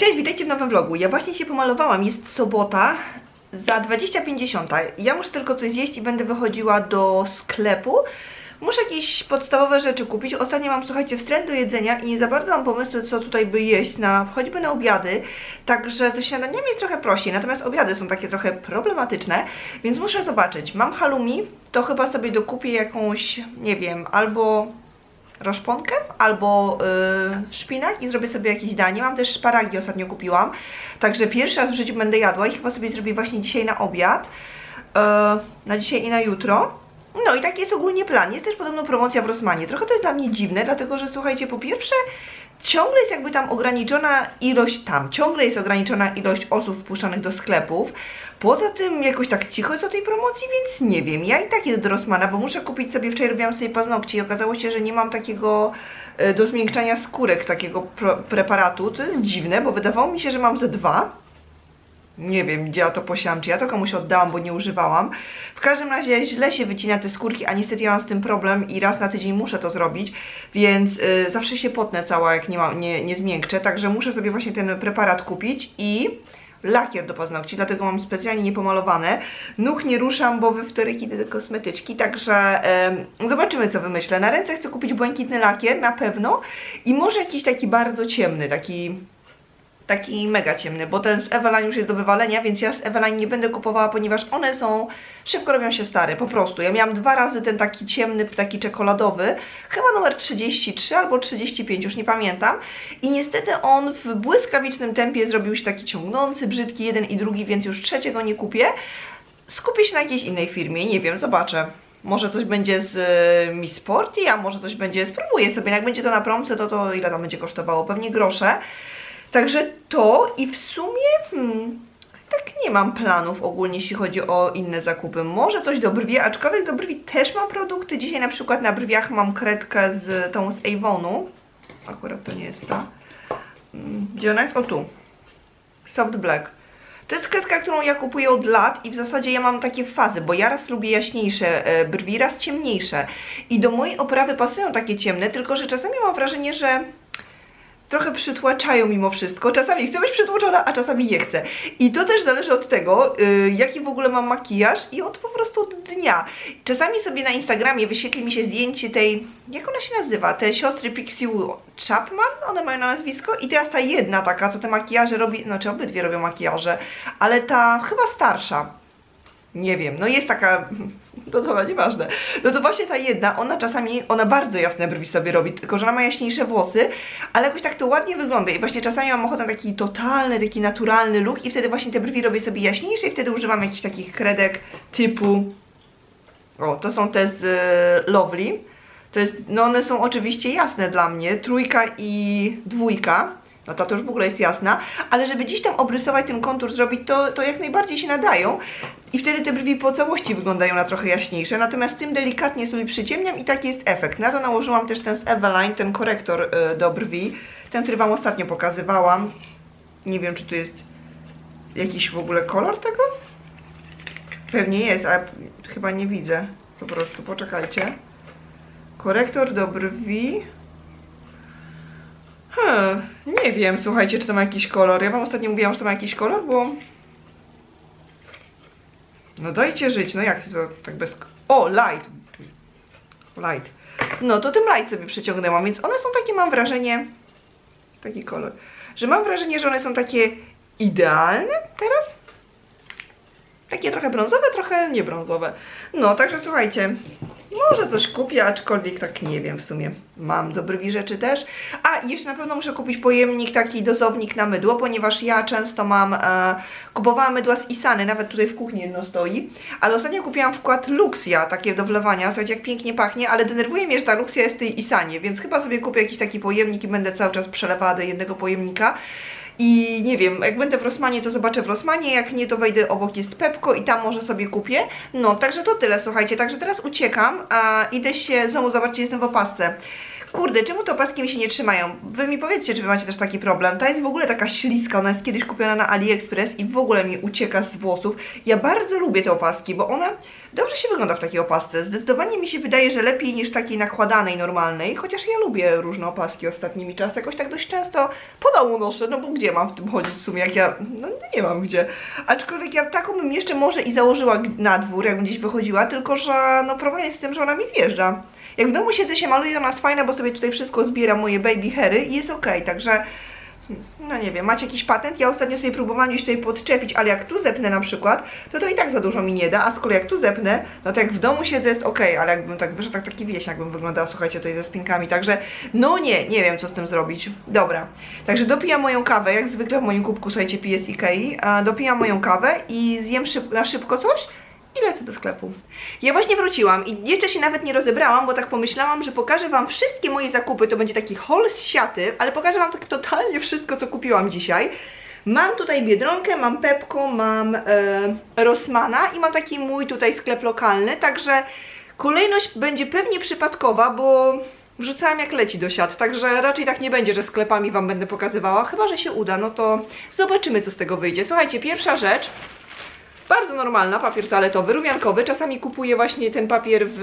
Cześć, witajcie w nowym vlogu. Ja właśnie się pomalowałam, jest sobota za 20.50. Ja muszę tylko coś zjeść i będę wychodziła do sklepu. Muszę jakieś podstawowe rzeczy kupić. Ostatnio mam, słuchajcie, wstręt do jedzenia i nie za bardzo mam pomysły, co tutaj by jeść, na, choćby na obiady. Także ze śniadaniami jest trochę prościej, natomiast obiady są takie trochę problematyczne, więc muszę zobaczyć. Mam halloumi, to chyba sobie dokupię jakąś, nie wiem, albo roszponkę albo y, szpinak i zrobię sobie jakieś danie. Mam też szparagi ostatnio kupiłam, także pierwszy raz w życiu będę jadła i chyba sobie zrobię właśnie dzisiaj na obiad, y, na dzisiaj i na jutro. No i taki jest ogólnie plan. Jest też podobno promocja w Rosmanie. Trochę to jest dla mnie dziwne, dlatego że słuchajcie, po pierwsze ciągle jest jakby tam ograniczona ilość, tam ciągle jest ograniczona ilość osób wpuszczanych do sklepów. Poza tym jakoś tak cicho jest o tej promocji, więc nie wiem. Ja i tak idę do Rossmana, bo muszę kupić sobie, wczoraj robiłam sobie paznokcie i okazało się, że nie mam takiego e, do zmiękczania skórek, takiego preparatu, co jest dziwne, bo wydawało mi się, że mam ze dwa. Nie wiem, gdzie ja to posiałam, czy ja to komuś oddałam, bo nie używałam. W każdym razie źle się wycina te skórki, a niestety ja mam z tym problem i raz na tydzień muszę to zrobić, więc y, zawsze się potnę cała, jak nie, mam, nie, nie zmiękczę, także muszę sobie właśnie ten preparat kupić i lakier do paznokci, dlatego mam specjalnie niepomalowane. Nóg nie ruszam, bo we wtorek idę do kosmetyczki, także em, zobaczymy co wymyślę. Na ręce chcę kupić błękitny lakier, na pewno i może jakiś taki bardzo ciemny, taki taki mega ciemny, bo ten z Eveline już jest do wywalenia, więc ja z Eveline nie będę kupowała, ponieważ one są, szybko robią się stare, po prostu. Ja miałam dwa razy ten taki ciemny, taki czekoladowy, chyba numer 33 albo 35, już nie pamiętam. I niestety on w błyskawicznym tempie zrobił się taki ciągnący, brzydki, jeden i drugi, więc już trzeciego nie kupię. Skupię się na jakiejś innej firmie, nie wiem, zobaczę. Może coś będzie z y, Miss Sporty, a może coś będzie, spróbuję sobie, jak będzie to na promce, to to ile tam będzie kosztowało? Pewnie grosze. Także to i w sumie hmm, tak nie mam planów ogólnie, jeśli chodzi o inne zakupy. Może coś do brwi, aczkolwiek do brwi też mam produkty. Dzisiaj na przykład na brwiach mam kredkę z tą z Avonu. Akurat to nie jest ta. Mm, Gdzie ona jest? O tu. Soft Black. To jest kredka, którą ja kupuję od lat i w zasadzie ja mam takie fazy, bo ja raz lubię jaśniejsze e, brwi, raz ciemniejsze. I do mojej oprawy pasują takie ciemne, tylko że czasami mam wrażenie, że trochę przytłaczają mimo wszystko. Czasami chcę być przytłoczona, a czasami nie chcę. I to też zależy od tego, yy, jaki w ogóle mam makijaż i od po prostu od dnia. Czasami sobie na Instagramie wyświetli mi się zdjęcie tej, jak ona się nazywa, te siostry Pixie Chapman, one mają na nazwisko i teraz ta jedna taka, co te makijaże robi, znaczy obydwie robią makijaże, ale ta chyba starsza. Nie wiem, no jest taka, to dobra, nieważne. No to właśnie ta jedna, ona czasami, ona bardzo jasne brwi sobie robi, tylko że ona ma jaśniejsze włosy, ale jakoś tak to ładnie wygląda i właśnie czasami mam ochotę na taki totalny, taki naturalny look i wtedy właśnie te brwi robię sobie jaśniejsze i wtedy używam jakichś takich kredek typu, o, to są te z e, Lovely. To jest, no one są oczywiście jasne dla mnie, trójka i dwójka. No ta to już w ogóle jest jasna, ale żeby gdzieś tam obrysować ten kontur, zrobić, to, to jak najbardziej się nadają. I wtedy te brwi po całości wyglądają na trochę jaśniejsze, natomiast tym delikatnie sobie przyciemniam i taki jest efekt. Na to nałożyłam też ten z Eveline, ten korektor y, do brwi, ten, który Wam ostatnio pokazywałam. Nie wiem, czy tu jest jakiś w ogóle kolor tego? Pewnie jest, ale chyba nie widzę. Po prostu, poczekajcie. Korektor do brwi. Hmm, nie wiem, słuchajcie, czy to ma jakiś kolor. Ja Wam ostatnio mówiłam, że to ma jakiś kolor, bo... No dajcie żyć, no jak to tak bez... O, light! Light. No to tym light sobie przyciągnęłam, więc one są takie, mam wrażenie... Taki kolor. Że mam wrażenie, że one są takie idealne teraz. Takie trochę brązowe, trochę niebrązowe. No, także słuchajcie, może coś kupię, aczkolwiek tak nie wiem w sumie. Mam do brwi rzeczy też. A, jeszcze na pewno muszę kupić pojemnik, taki dozownik na mydło, ponieważ ja często mam, e, kupowałam mydła z Isany, nawet tutaj w kuchni jedno stoi, ale ostatnio kupiłam wkład Luxia, takie do wlewania, słuchajcie jak pięknie pachnie, ale denerwuje mnie, że ta Luxia jest w tej Isanie, więc chyba sobie kupię jakiś taki pojemnik i będę cały czas przelewała do jednego pojemnika. I nie wiem, jak będę w Rosmanie, to zobaczę w Rosmanie, jak nie, to wejdę obok jest Pepko i tam może sobie kupię. No, także to tyle, słuchajcie, także teraz uciekam, a idę się, znowu zobaczcie, jestem w opasce. Kurde, czemu te opaski mi się nie trzymają? Wy mi powiedzcie, czy wy macie też taki problem. Ta jest w ogóle taka śliska, ona jest kiedyś kupiona na AliExpress i w ogóle mi ucieka z włosów. Ja bardzo lubię te opaski, bo one dobrze się wygląda w takiej opasce. Zdecydowanie mi się wydaje, że lepiej niż takiej nakładanej, normalnej, chociaż ja lubię różne opaski ostatnimi czasy, jakoś tak dość często po domu noszę, no bo gdzie mam w tym chodzić w sumie, jak ja, no nie mam gdzie. Aczkolwiek ja taką bym jeszcze może i założyła na dwór, jak gdzieś wychodziła, tylko że no problem jest z tym, że ona mi zjeżdża. Jak w domu siedzę się maluje, ona jest fajna, bo sobie tutaj wszystko zbiera moje baby hairy i jest okej, także no nie wiem, macie jakiś patent? Ja ostatnio sobie próbowałam gdzieś tutaj podczepić, ale jak tu zepnę na przykład, to to i tak za dużo mi nie da, a kolei jak tu zepnę, no to jak w domu siedzę jest ok, ale jakbym tak wyszedł, tak taki wieśniak bym wyglądała, słuchajcie, tutaj ze spinkami, także no nie, nie wiem co z tym zrobić. Dobra, także dopijam moją kawę, jak zwykle w moim kubku, słuchajcie, piję z Ikei, dopijam moją kawę i zjem szyb na szybko coś i lecę do sklepu. Ja właśnie wróciłam i jeszcze się nawet nie rozebrałam, bo tak pomyślałam, że pokażę Wam wszystkie moje zakupy. To będzie taki haul z siaty, ale pokażę Wam tak totalnie wszystko, co kupiłam dzisiaj. Mam tutaj Biedronkę, mam Pepko, mam e, Rossmana i mam taki mój tutaj sklep lokalny, także kolejność będzie pewnie przypadkowa, bo wrzucałam jak leci do siat, także raczej tak nie będzie, że sklepami Wam będę pokazywała, chyba, że się uda, no to zobaczymy, co z tego wyjdzie. Słuchajcie, pierwsza rzecz, bardzo normalna, papier toaletowy, rumiankowy. Czasami kupuję właśnie ten papier w,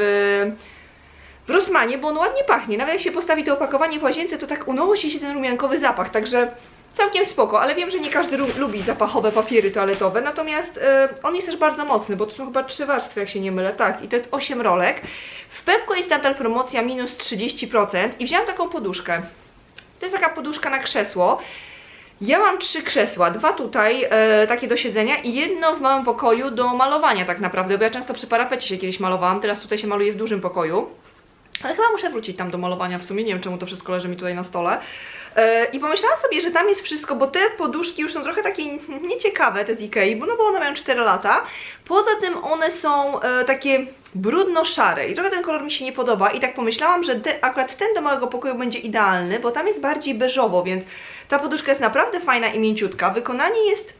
w Rossmanie, bo on ładnie pachnie. Nawet jak się postawi to opakowanie w łazience, to tak unosi się ten rumiankowy zapach, także całkiem spoko, ale wiem, że nie każdy lu- lubi zapachowe papiery toaletowe, natomiast e, on jest też bardzo mocny, bo to są chyba trzy warstwy, jak się nie mylę, tak, i to jest 8 rolek. W Pepko jest nadal promocja minus 30% i wzięłam taką poduszkę. To jest taka poduszka na krzesło. Ja mam trzy krzesła, dwa tutaj, e, takie do siedzenia i jedno w małym pokoju do malowania tak naprawdę, bo ja często przy parapecie się kiedyś malowałam, teraz tutaj się maluje w dużym pokoju. Ale chyba muszę wrócić tam do malowania w sumie, nie wiem czemu to wszystko leży mi tutaj na stole. E, I pomyślałam sobie, że tam jest wszystko, bo te poduszki już są trochę takie nieciekawe, te z Ikei, bo no bo one mają 4 lata. Poza tym one są e, takie brudno-szare i trochę ten kolor mi się nie podoba i tak pomyślałam, że te, akurat ten do małego pokoju będzie idealny, bo tam jest bardziej beżowo, więc ta poduszka jest naprawdę fajna i mięciutka. Wykonanie jest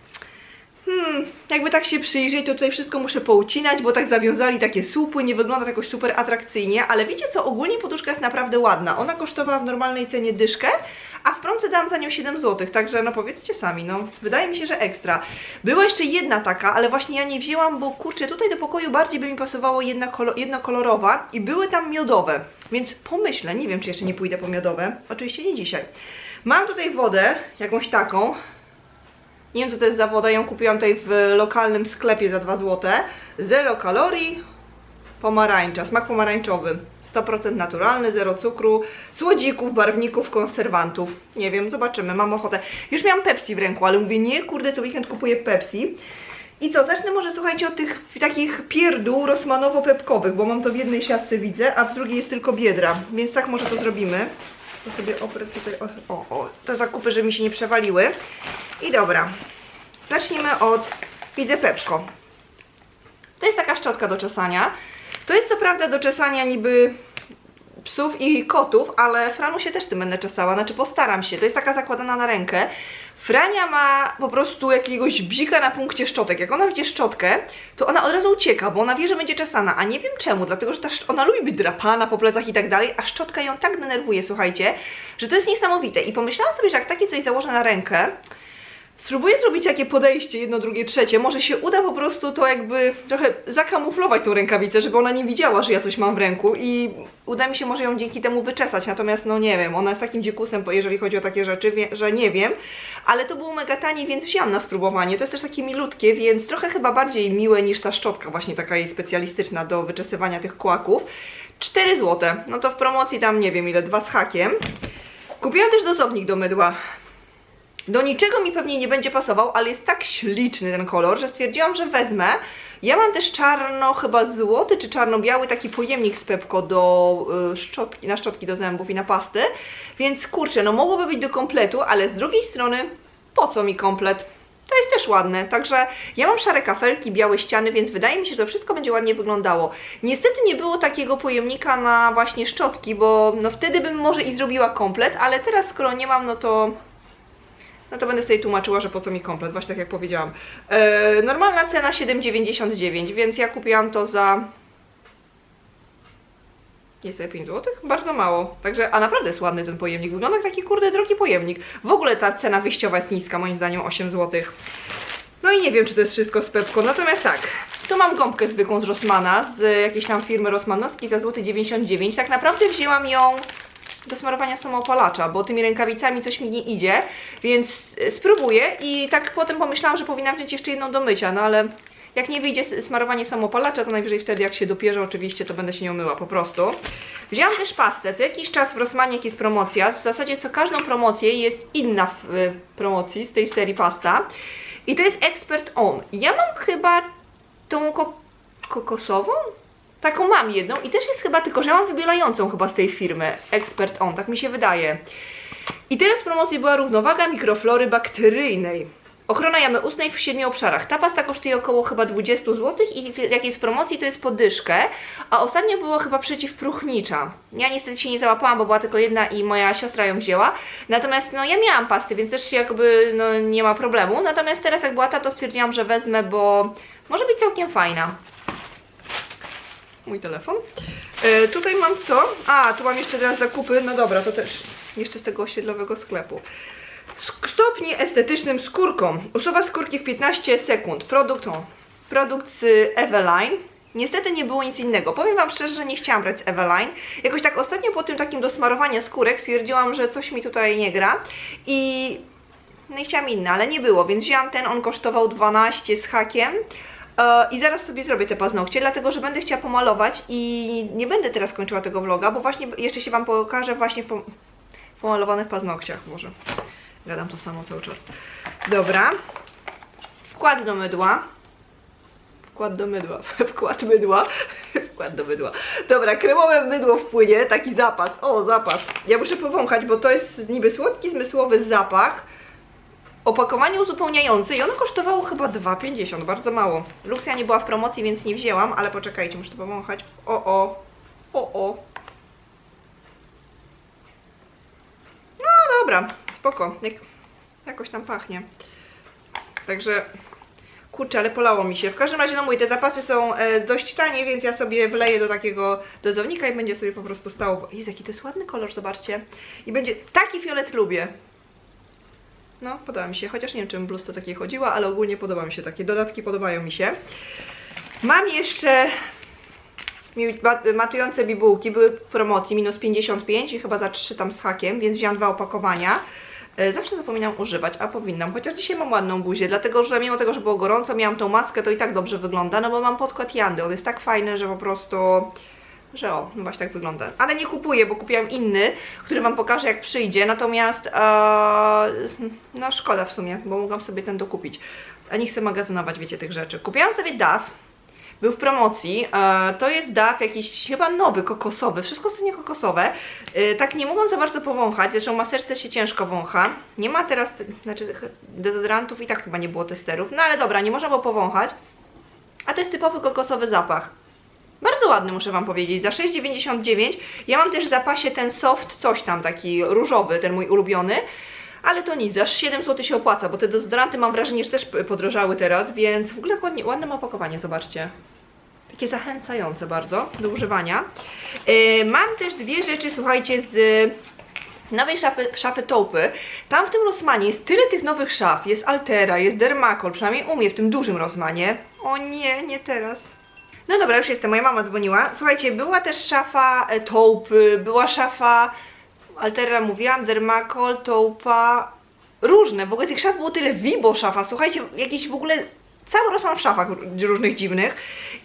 Hmm, jakby tak się przyjrzeć, to tutaj wszystko muszę poucinać, bo tak zawiązali takie słupy, nie wygląda to jakoś super atrakcyjnie, ale wiecie co, ogólnie poduszka jest naprawdę ładna. Ona kosztowała w normalnej cenie dyszkę, a w promce dałam za nią 7 zł, także no powiedzcie sami, no wydaje mi się, że ekstra. Była jeszcze jedna taka, ale właśnie ja nie wzięłam, bo kurczę, tutaj do pokoju bardziej by mi pasowało jedna kolo jednokolorowa i były tam miodowe, więc pomyślę, nie wiem czy jeszcze nie pójdę po miodowe, oczywiście nie dzisiaj. Mam tutaj wodę, jakąś taką, nie wiem co to jest za woda, ją kupiłam tutaj w lokalnym sklepie za 2 zł. Zero kalorii, pomarańcza, smak pomarańczowy. 100% naturalny, zero cukru, słodzików, barwników, konserwantów. Nie wiem, zobaczymy, mam ochotę. Już miałam Pepsi w ręku, ale mówię, nie, kurde, co weekend kupuję Pepsi. I co, zacznę może słuchajcie od tych takich pierdół rosmanowo-pepkowych, bo mam to w jednej siatce widzę, a w drugiej jest tylko biedra, więc tak może to zrobimy. To sobie oprę tutaj, o, o, te zakupy, żeby mi się nie przewaliły. I dobra, zacznijmy od, widzę Pepko. To jest taka szczotka do czesania. To jest co prawda do czesania niby psów i kotów, ale Franu się też tym będę czesała, znaczy postaram się. To jest taka zakładana na rękę. Frania ma po prostu jakiegoś bzika na punkcie szczotek. Jak ona widzi szczotkę, to ona od razu ucieka, bo ona wie, że będzie czesana, a nie wiem czemu, dlatego że ta, ona lubi być drapana po plecach i tak dalej, a szczotka ją tak denerwuje, słuchajcie, że to jest niesamowite. I pomyślałam sobie, że jak takie coś założę na rękę, Spróbuję zrobić takie podejście, jedno, drugie, trzecie. Może się uda po prostu to jakby trochę zakamuflować tą rękawicę, żeby ona nie widziała, że ja coś mam w ręku i uda mi się może ją dzięki temu wyczesać. Natomiast no nie wiem, ona jest takim dzikusem, jeżeli chodzi o takie rzeczy, że nie wiem. Ale to było mega tanie, więc wziąłam na spróbowanie. To jest też takie milutkie, więc trochę chyba bardziej miłe niż ta szczotka właśnie taka jej specjalistyczna do wyczesywania tych kłaków. 4 zł. No to w promocji tam nie wiem ile, dwa z hakiem. Kupiłam też dozownik do mydła. Do niczego mi pewnie nie będzie pasował, ale jest tak śliczny ten kolor, że stwierdziłam, że wezmę. Ja mam też czarno, chyba złoty czy czarno-biały taki pojemnik z Pepko do y, szczotki, na szczotki do zębów i na pasty. Więc kurczę, no mogłoby być do kompletu, ale z drugiej strony po co mi komplet? To jest też ładne, także ja mam szare kafelki, białe ściany, więc wydaje mi się, że to wszystko będzie ładnie wyglądało. Niestety nie było takiego pojemnika na właśnie szczotki, bo no wtedy bym może i zrobiła komplet, ale teraz skoro nie mam, no to no to będę sobie tłumaczyła, że po co mi komplet, właśnie tak jak powiedziałam. Eee, normalna cena 7,99, więc ja kupiłam to za... Jest 5 zł? Bardzo mało. Także, a naprawdę jest ładny ten pojemnik. Wygląda jak taki kurde drogi pojemnik. W ogóle ta cena wyjściowa jest niska, moim zdaniem 8 zł. No i nie wiem, czy to jest wszystko z Pepko. Natomiast tak, Tu mam gąbkę zwykłą z Rossmana, z jakiejś tam firmy Rossmanowskiej za złoty 99. Tak naprawdę wzięłam ją do smarowania samoopalacza, bo tymi rękawicami coś mi nie idzie, więc y, spróbuję i tak potem pomyślałam, że powinnam wziąć jeszcze jedną do mycia, no ale jak nie wyjdzie smarowanie samoopalacza, to najwyżej wtedy jak się dopierze oczywiście, to będę się nią myła po prostu. Wzięłam też pastę, co jakiś czas w Rossmanie jak jest promocja, w zasadzie co każdą promocję jest inna w promocji z tej serii pasta i to jest Expert On. Ja mam chyba tą ko kokosową? Taką mam jedną i też jest chyba, tylko że mam wybielającą chyba z tej firmy Expert On, tak mi się wydaje. I teraz w promocji była równowaga mikroflory bakteryjnej. Ochrona jamy ustnej w 7 obszarach. Ta pasta kosztuje około chyba 20 zł i jak jest w promocji to jest podyszkę, a ostatnio było chyba przeciwpróchnicza. Ja niestety się nie załapałam, bo była tylko jedna i moja siostra ją wzięła. Natomiast no ja miałam pasty, więc też się jakby no nie ma problemu. Natomiast teraz jak była ta, to stwierdziłam, że wezmę, bo może być całkiem fajna mój telefon. E, tutaj mam co? A, tu mam jeszcze teraz zakupy. No dobra, to też jeszcze z tego osiedlowego sklepu. Sk- Stopnie estetycznym skórką. Usuwa skórki w 15 sekund. Produkt, o, produkt z Eveline. Niestety nie było nic innego. Powiem Wam szczerze, że nie chciałam brać z Eveline. Jakoś tak ostatnio po tym takim do smarowania skórek stwierdziłam, że coś mi tutaj nie gra. I no i chciałam inny, ale nie było, więc wzięłam ten, on kosztował 12 z hakiem. E, I zaraz sobie zrobię te paznokcie, dlatego że będę chciała pomalować i nie będę teraz kończyła tego vloga, bo właśnie jeszcze się Wam pokażę właśnie w pom- pomalowanych paznokciach może. Gadam to samo cały czas. Dobra. Wkład do mydła. Wkład do mydła. Wkład mydła. Wkład do mydła. Dobra, kremowe mydło wpłynie, taki zapas. O, zapas. Ja muszę powąchać, bo to jest niby słodki, zmysłowy zapach. Opakowanie uzupełniające i ono kosztowało chyba 2,50, bardzo mało. Luxia nie była w promocji, więc nie wzięłam, ale poczekajcie, muszę to powąchać. O, o, o, o. No dobra, spoko, Jak, jakoś tam pachnie. Także, kurczę, ale polało mi się. W każdym razie, no mówię, te zapasy są e, dość tanie, więc ja sobie wleję do takiego dozownika i będzie sobie po prostu stało. Jest jaki to jest ładny kolor, zobaczcie. I będzie, taki fiolet lubię. No, podoba mi się, chociaż nie wiem, czym bluzce takiej chodziła, ale ogólnie podoba mi się takie. Dodatki podobają mi się. Mam jeszcze matujące bibułki, były w promocji, minus 55 i chyba za 3 tam z hakiem, więc wziąłam dwa opakowania. E, Zawsze zapominam używać, a powinnam, chociaż dzisiaj mam ładną buzię, dlatego że mimo tego, że było gorąco, miałam tą maskę, to i tak dobrze wygląda, no bo mam podkład Jandy, on jest tak fajny, że po prostu że o, no właśnie tak wygląda. Ale nie kupuję, bo kupiłam inny, który Wam pokażę jak przyjdzie, natomiast e, no szkoda w sumie, bo mogłam sobie ten dokupić. A nie chcę magazynować, wiecie, tych rzeczy. Kupiłam sobie DAF, był w promocji, e, to jest DAF jakiś chyba nowy, kokosowy, wszystko ostatnio kokosowe. E, tak nie mogłam za bardzo powąchać, zresztą maseczce się ciężko wącha. Nie ma teraz, znaczy dezodorantów i tak chyba nie było testerów, no ale dobra, nie można było powąchać. A to jest typowy kokosowy zapach. Bardzo ładny, muszę Wam powiedzieć, za 6,99. Ja mam też w zapasie ten soft coś tam, taki różowy, ten mój ulubiony. Ale to nic, aż 7 zł się opłaca, bo te dezodoranty mam wrażenie, że też podrożały teraz, więc w ogóle ładnie, ładne ma opakowanie, zobaczcie. Takie zachęcające bardzo do używania. Yy, mam też dwie rzeczy, słuchajcie, z nowej szafy, szafy Taupy. Tam w tym Rossmanie jest tyle tych nowych szaf, jest Altera, jest Dermacol, przynajmniej u mnie w tym dużym Rossmanie. O nie, nie teraz. No dobra, już jestem, moja mama dzwoniła. Słuchajcie, była też szafa e, była szafa Altera, mówiłam, Dermacol, Taupa, różne. W ogóle tych szaf było tyle, Vibo szafa, słuchajcie, jakieś w ogóle cały rozmam w szafach różnych dziwnych.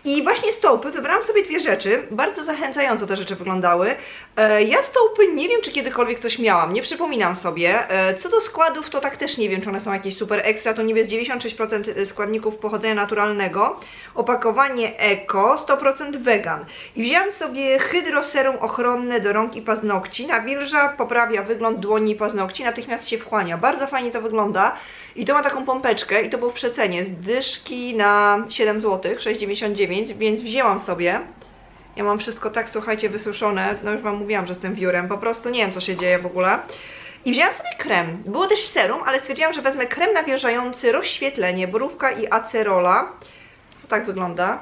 I właśnie z Taupy wybrałam sobie dwie rzeczy, bardzo zachęcająco te rzeczy wyglądały. E, ja z Taupy nie wiem, czy kiedykolwiek coś miałam, nie przypominam sobie. E, co do składów, to tak też nie wiem, czy one są jakieś super ekstra, to niby jest 96% składników pochodzenia naturalnego. Opakowanie eko, 100% vegan. I wzięłam sobie hydroserum ochronne do rąk i paznokci. Nawilża, poprawia wygląd dłoni i paznokci, natychmiast się wchłania. Bardzo fajnie to wygląda. I to ma taką pompeczkę i to było w przecenie z dyszki na 7 zł, 6,99, więc wzięłam sobie. Ja mam wszystko tak, słuchajcie, wysuszone. No już Wam mówiłam, że jestem wiórem. Po prostu nie wiem, co się dzieje w ogóle. I wzięłam sobie krem. Było też serum, ale stwierdziłam, że wezmę krem nawilżający rozświetlenie, borówka i acerola. Tak wygląda.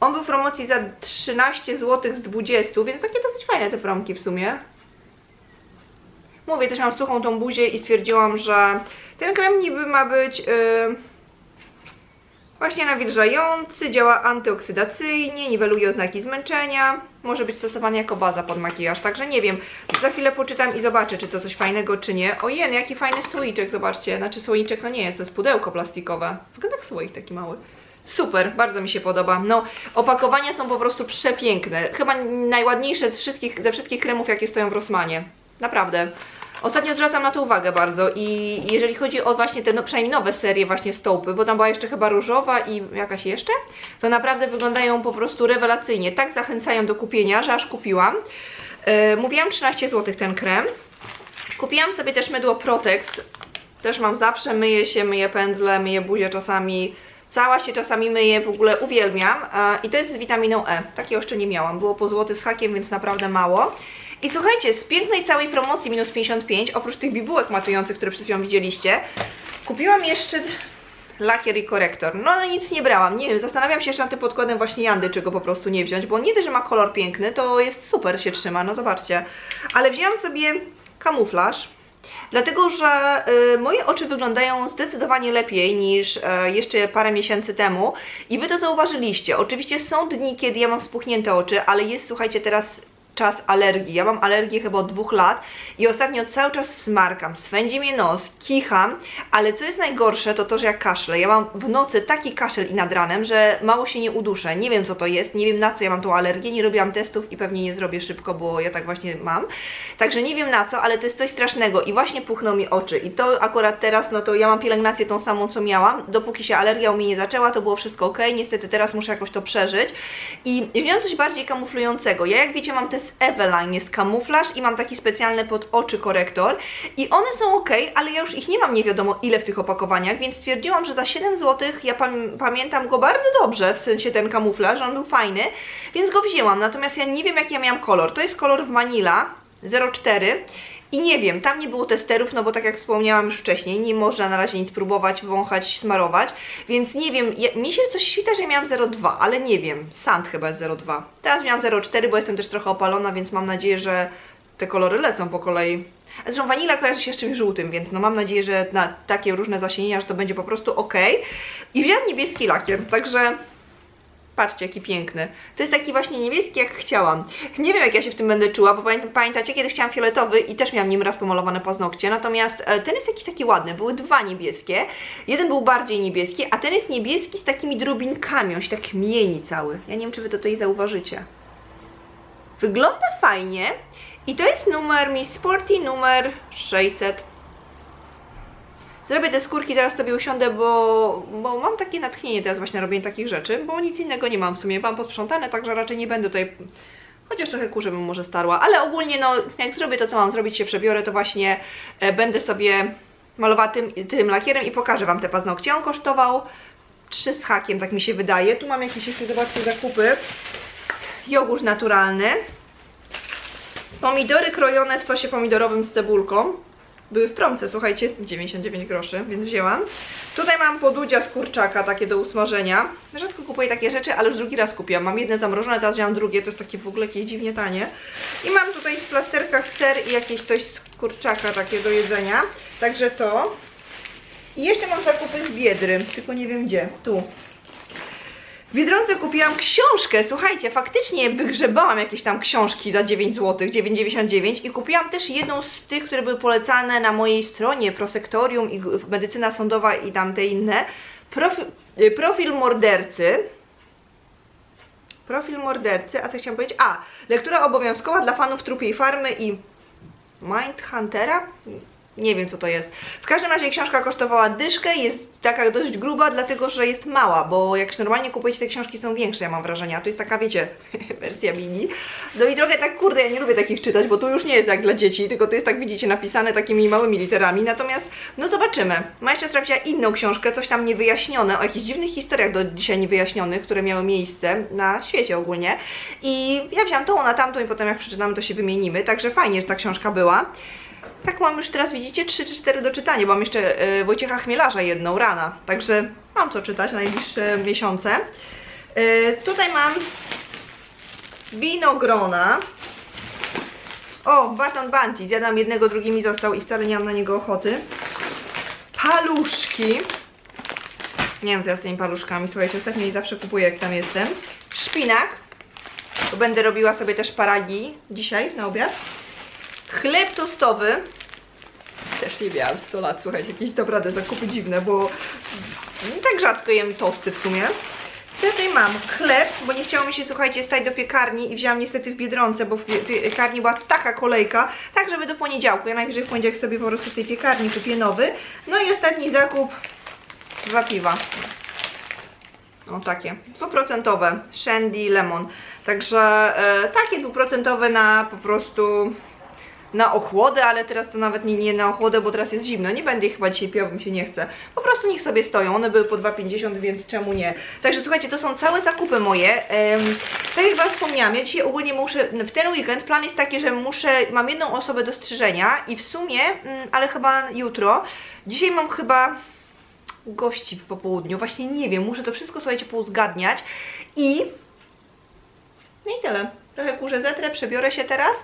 On był w promocji za 13 zł z 20, więc takie dosyć fajne te promki w sumie. Mówię, też mam suchą tą buzię i stwierdziłam, że ten krem niby ma być... Yy... Właśnie nawilżający, działa antyoksydacyjnie, niweluje oznaki zmęczenia. Może być stosowany jako baza pod makijaż, także nie wiem. Za chwilę poczytam i zobaczę, czy to coś fajnego, czy nie. Ojej, jaki fajny słoiczek, zobaczcie. Znaczy słoiczek no nie jest, to jest pudełko plastikowe. Wygląda jak słoik taki mały. Super, bardzo mi się podoba. No, opakowania są po prostu przepiękne. Chyba najładniejsze z wszystkich, ze wszystkich kremów, jakie stoją w Rossmanie. Naprawdę. Ostatnio zwracam na to uwagę bardzo i jeżeli chodzi o właśnie te, no przynajmniej nowe serie właśnie stołpy, bo tam była jeszcze chyba różowa i jakaś jeszcze, to naprawdę wyglądają po prostu rewelacyjnie. Tak zachęcają do kupienia, że aż kupiłam. Yy, mówiłam 13 zł ten krem. Kupiłam sobie też mydło Protex. Też mam zawsze, myję się, myję pędzle, myję buzię czasami. Cała się czasami myję, w ogóle uwielbiam. E, I to jest z witaminą E. Takiego jeszcze nie miałam. Było po złoty z hakiem, więc naprawdę mało. I słuchajcie, z pięknej całej promocji minus 55, oprócz tych bibułek matujących, które przed chwilą widzieliście, kupiłam jeszcze lakier i korektor. No, no nic nie brałam, nie wiem, zastanawiam się jeszcze nad tym podkładem właśnie Jandy, czy go po prostu nie wziąć, bo nie dość, że ma kolor piękny, to jest super, się trzyma, no zobaczcie. Ale wzięłam sobie kamuflaż, Dlatego, że y, moje oczy wyglądają zdecydowanie lepiej niż y, jeszcze parę miesięcy temu i Wy to zauważyliście. Oczywiście są dni, kiedy ja mam spuchnięte oczy, ale jest, słuchajcie, teraz czas alergii. Ja mam alergię chyba od dwóch lat i ostatnio cały czas smarkam, swędzi mnie nos, kicham, ale co jest najgorsze, to to, że ja kaszlę. Ja mam w nocy taki kaszel i nad ranem, że mało się nie uduszę. Nie wiem co to jest, nie wiem na co ja mam tą alergię, nie robiłam testów i pewnie nie zrobię szybko, bo ja tak właśnie mam. Także nie wiem na co, ale to jest coś strasznego i właśnie puchną mi oczy i to akurat teraz, no to ja mam pielęgnację tą samą co miałam, dopóki się alergia u mnie nie zaczęła, to było wszystko ok, niestety teraz muszę jakoś to przeżyć i wziąłem coś bardziej kamuflującego. Ja jak wiecie mam te z Eveline, jest kamuflaż i mam taki specjalny pod oczy korektor. I one są ok, ale ja już ich nie mam nie wiadomo ile w tych opakowaniach, więc stwierdziłam, że za 7 zł ja pam pamiętam go bardzo dobrze, w sensie ten kamuflaż, on był fajny, więc go wzięłam, natomiast ja nie wiem jaki ja miałam kolor, to jest kolor w Manila 04 i nie wiem, tam nie było testerów, no bo tak jak wspomniałam już wcześniej, nie można na razie nic próbować, wąchać, smarować, więc nie wiem, ja, mi się coś świta, że miałam 0,2, ale nie wiem, Sand chyba jest 0,2. Teraz miałam 0,4, bo jestem też trochę opalona, więc mam nadzieję, że te kolory lecą po kolei. Zresztą wanila kojarzy się z czymś żółtym, więc no mam nadzieję, że na takie różne zasienienia, że to będzie po prostu ok. I wziąłem niebieski lakier, także Patrzcie, jaki piękny. To jest taki właśnie niebieski, jak chciałam. Nie wiem, jak ja się w tym będę czuła, bo pamię- pamiętacie, kiedy chciałam fioletowy i też miałam nim raz pomalowane paznokcie, natomiast e, ten jest jakiś taki ładny. Były dwa niebieskie. Jeden był bardziej niebieski, a ten jest niebieski z takimi drobinkami. On się tak mieni cały. Ja nie wiem, czy wy to tutaj zauważycie. Wygląda fajnie. I to jest numer Miss Sporty, numer 600. Zrobię te skórki, zaraz sobie usiądę, bo, bo mam takie natchnienie teraz właśnie na robienie takich rzeczy, bo nic innego nie mam w sumie. Mam posprzątane, także raczej nie będę tutaj... Chociaż trochę kurzę bym może starła, ale ogólnie no, jak zrobię to, co mam zrobić, się przebiorę, to właśnie e, będę sobie malowała tym, tym lakierem i pokażę Wam te paznokcie. On kosztował 3 z hakiem, tak mi się wydaje. Tu mam jakieś jeszcze, zobaczcie, zakupy. Jogurt naturalny. Pomidory krojone w sosie pomidorowym z cebulką. Były w promce, słuchajcie, 99 groszy, więc wzięłam. Tutaj mam podudzia z kurczaka, takie do usmażenia. Rzadko kupuję takie rzeczy, ale już drugi raz kupiłam. Mam jedne zamrożone, teraz wziąłam drugie, to jest takie w ogóle jakieś dziwnie tanie. I mam tutaj w plasterkach ser i jakieś coś z kurczaka takie do jedzenia. Także to. I jeszcze mam zakupy z Biedry, tylko nie wiem gdzie. Tu. W Biedronce kupiłam książkę, słuchajcie, faktycznie wygrzebałam jakieś tam książki za 9 zł, 9,99 i kupiłam też jedną z tych, które były polecane na mojej stronie, Prosektorium i Medycyna Sądowa i tamte inne. Profil, y, profil mordercy. Profil mordercy, a co chciałam powiedzieć? A, lektura obowiązkowa dla fanów Trupiej Farmy i Mindhuntera? Nie wiem co to jest. W każdym razie książka kosztowała dyszkę, jest taka dość gruba, dlatego że jest mała, bo jak normalnie kupujecie te książki są większe, ja mam wrażenie, a tu jest taka, wiecie, wersja mini. No i trochę tak, kurde, ja nie lubię takich czytać, bo tu już nie jest jak dla dzieci, tylko tu jest tak, widzicie, napisane takimi małymi literami, natomiast, no zobaczymy. Ma jeszcze sprawdziła inną książkę, coś tam niewyjaśnione, o jakichś dziwnych historiach do dzisiaj niewyjaśnionych, które miały miejsce na świecie ogólnie i ja wziąłam tą, ona tamtą i potem jak przeczytamy, to się wymienimy, także fajnie, że ta książka była. Tak mam już teraz, widzicie, 3 czy 4 do czytania, mam jeszcze e, Wojciecha Chmielarza jedną, rana. Także mam co czytać na najbliższe miesiące. E, tutaj mam winogrona. O, baton Banti. Zjadam jednego, drugi mi został i wcale nie mam na niego ochoty. Paluszki. Nie wiem co ja z tymi paluszkami, słuchajcie, ostatnio jej zawsze kupuję jak tam jestem. Szpinak, bo będę robiła sobie też paragi dzisiaj na obiad. Chleb tostowy. Też nie miałam 100 lat, słuchajcie, jakieś naprawdę zakupy dziwne, bo tak rzadko jem tosty w sumie. Tutaj mam chleb, bo nie chciało mi się, słuchajcie, stać do piekarni i wzięłam niestety w Biedronce, bo w pie- piekarni była taka kolejka, tak żeby do poniedziałku. Ja najwyżej w poniedziałek sobie po prostu w tej piekarni kupię nowy. No i ostatni zakup, dwa piwa. O takie, dwuprocentowe, Shandy Lemon. Także e, takie dwuprocentowe na po prostu na ochłodę, ale teraz to nawet nie, nie na ochłodę, bo teraz jest zimno. Nie będę ich chyba dzisiaj pił, bo mi się nie chce. Po prostu niech sobie stoją. One były po 2,50, więc czemu nie? Także słuchajcie, to są całe zakupy moje. Em, tak jak Wam wspomniałam, ja dzisiaj ogólnie muszę, w ten weekend plan jest taki, że muszę, mam jedną osobę do strzyżenia i w sumie, mm, ale chyba jutro, dzisiaj mam chyba gości w popołudniu. Właśnie nie wiem, muszę to wszystko, słuchajcie, pouzgadniać i no i tyle. Trochę kurzę zetrę, przebiorę się teraz,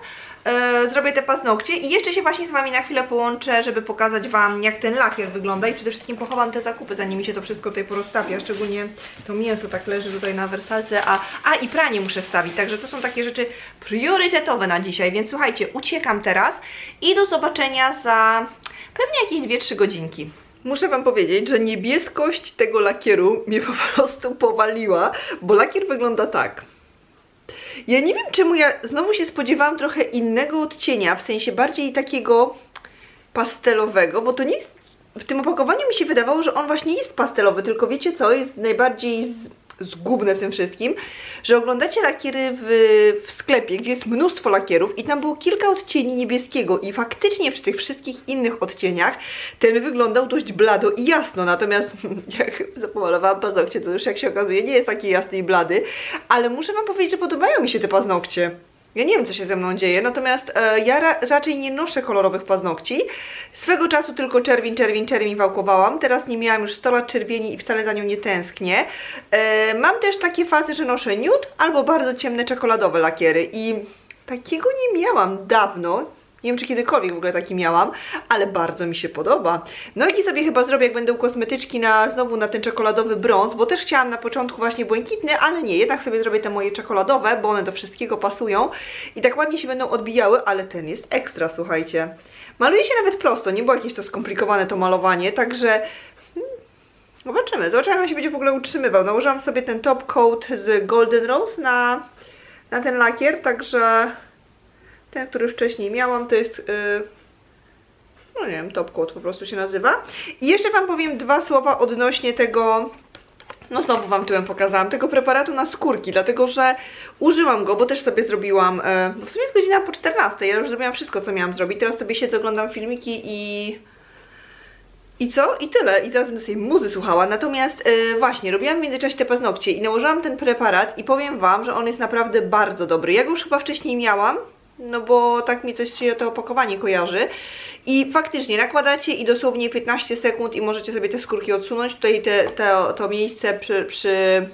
e, zrobię te paznokcie i jeszcze się właśnie z Wami na chwilę połączę, żeby pokazać Wam jak ten lakier wygląda i przede wszystkim pochowam te zakupy, zanim mi się to wszystko tutaj porozstawia, szczególnie to mięso tak leży tutaj na wersalce, a, a i pranie muszę wstawić, także to są takie rzeczy priorytetowe na dzisiaj, więc słuchajcie, uciekam teraz i do zobaczenia za pewnie jakieś 2-3 godzinki. Muszę Wam powiedzieć, że niebieskość tego lakieru mnie po prostu powaliła, bo lakier wygląda tak. Ja nie wiem, czemu ja znowu się spodziewałam trochę innego odcienia, w sensie bardziej takiego pastelowego, bo to nie jest. W tym opakowaniu mi się wydawało, że on właśnie jest pastelowy, tylko wiecie co jest najbardziej z, zgubne w tym wszystkim, że oglądacie lakiery w, w sklepie, gdzie jest mnóstwo lakierów i tam było kilka odcieni niebieskiego i faktycznie przy tych wszystkich innych odcieniach ten wyglądał dość blado i jasno, natomiast jak zapomalowałam paznokcie, to już jak się okazuje nie jest taki jasny i blady, ale muszę Wam powiedzieć, że podobają mi się te paznokcie. Ja nie wiem, co się ze mną dzieje, natomiast e, ja ra raczej nie noszę kolorowych paznokci. Swego czasu tylko czerwień, czerwień, czerwień wałkowałam. Teraz nie miałam już 100 lat czerwieni i wcale za nią nie tęsknię. E, mam też takie fazy, że noszę nude albo bardzo ciemne czekoladowe lakiery i takiego nie miałam dawno. Nie wiem, czy kiedykolwiek w ogóle taki miałam, ale bardzo mi się podoba. Nogi sobie chyba zrobię, jak będę u kosmetyczki na, znowu na ten czekoladowy brąz, bo też chciałam na początku właśnie błękitny, ale nie, jednak sobie zrobię te moje czekoladowe, bo one do wszystkiego pasują i tak ładnie się będą odbijały, ale ten jest ekstra, słuchajcie. Maluje się nawet prosto, nie było jakieś to skomplikowane to malowanie, także hmm, zobaczymy, zobaczymy jak on się będzie w ogóle utrzymywał. Nałożyłam sobie ten top coat z Golden Rose na, na ten lakier, także ten, który wcześniej miałam, to jest, yy, no nie wiem, top coat po prostu się nazywa. I jeszcze Wam powiem dwa słowa odnośnie tego, no znowu Wam tyłem pokazałam, tego preparatu na skórki, dlatego że użyłam go, bo też sobie zrobiłam, e, w sumie jest godzina po 14, ja już zrobiłam wszystko, co miałam zrobić, teraz sobie siedzę, oglądam filmiki i... I co? I tyle. I teraz będę sobie muzy słuchała. Natomiast e, właśnie, robiłam w międzyczasie te paznokcie i nałożyłam ten preparat i powiem Wam, że on jest naprawdę bardzo dobry. Ja go już chyba wcześniej miałam, no bo tak mi coś się to opakowanie kojarzy. I faktycznie nakładacie i dosłownie 15 sekund i możecie sobie te skórki odsunąć. Tutaj te, te, to miejsce przy, przy,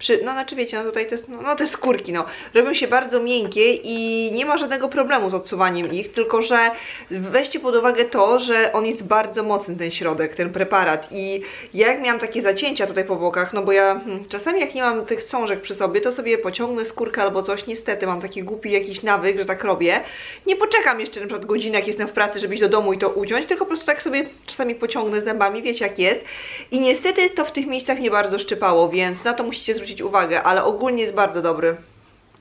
przy, no znaczy wiecie, no tutaj te, no, no te skórki, no, robią się bardzo miękkie i nie ma żadnego problemu z odsuwaniem ich, tylko że weźcie pod uwagę to, że on jest bardzo mocny, ten środek, ten preparat. I ja jak miałam takie zacięcia tutaj po bokach, no bo ja hmm, czasami jak nie mam tych cążek przy sobie, to sobie pociągnę skórkę albo coś, niestety mam taki głupi jakiś nawyk, że tak robię, nie poczekam jeszcze na przykład godzinę, jak jestem w pracy, żeby iść do domu i to uciąć, tylko po prostu tak sobie czasami pociągnę zębami, wiecie jak jest. I niestety to w tych miejscach nie bardzo szczypało, więc na to musicie zwrócić uwagę, ale ogólnie jest bardzo dobry.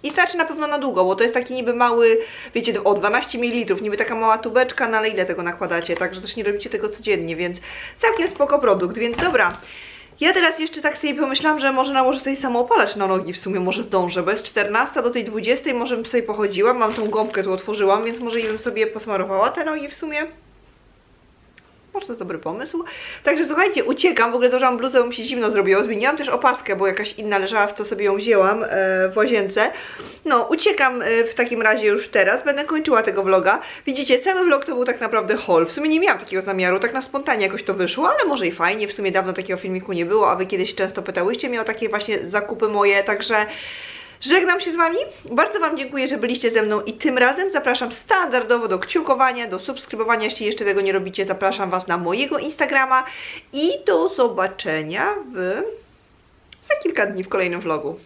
I starczy na pewno na długo, bo to jest taki niby mały, wiecie, o 12 ml, niby taka mała tubeczka, no ale ile tego nakładacie, także też nie robicie tego codziennie, więc całkiem spoko produkt, więc dobra. Ja teraz jeszcze tak sobie pomyślałam, że może nałożę sobie samoopalacz na nogi w sumie, może zdążę, bo jest 14 do tej 20, może bym sobie pochodziła, mam tą gąbkę tu otworzyłam, więc może i bym sobie posmarowała te nogi w sumie. To dobry pomysł. Także słuchajcie, uciekam, w ogóle założyłam bluzę, bo mi się zimno zrobiło. Zmieniłam też opaskę, bo jakaś inna leżała, w co sobie ją wzięłam e, w łazience. No, uciekam e, w takim razie już teraz. Będę kończyła tego vloga. Widzicie, cały vlog to był tak naprawdę haul. W sumie nie miałam takiego zamiaru, tak na spontanie jakoś to wyszło, ale może i fajnie. W sumie dawno takiego filmiku nie było, a wy kiedyś często pytałyście mnie o takie właśnie zakupy moje, także... Żegnam się z Wami. Bardzo Wam dziękuję, że byliście ze mną i tym razem zapraszam standardowo do kciukowania, do subskrybowania. Jeśli jeszcze tego nie robicie, zapraszam Was na mojego Instagrama i do zobaczenia w... za kilka dni w kolejnym vlogu.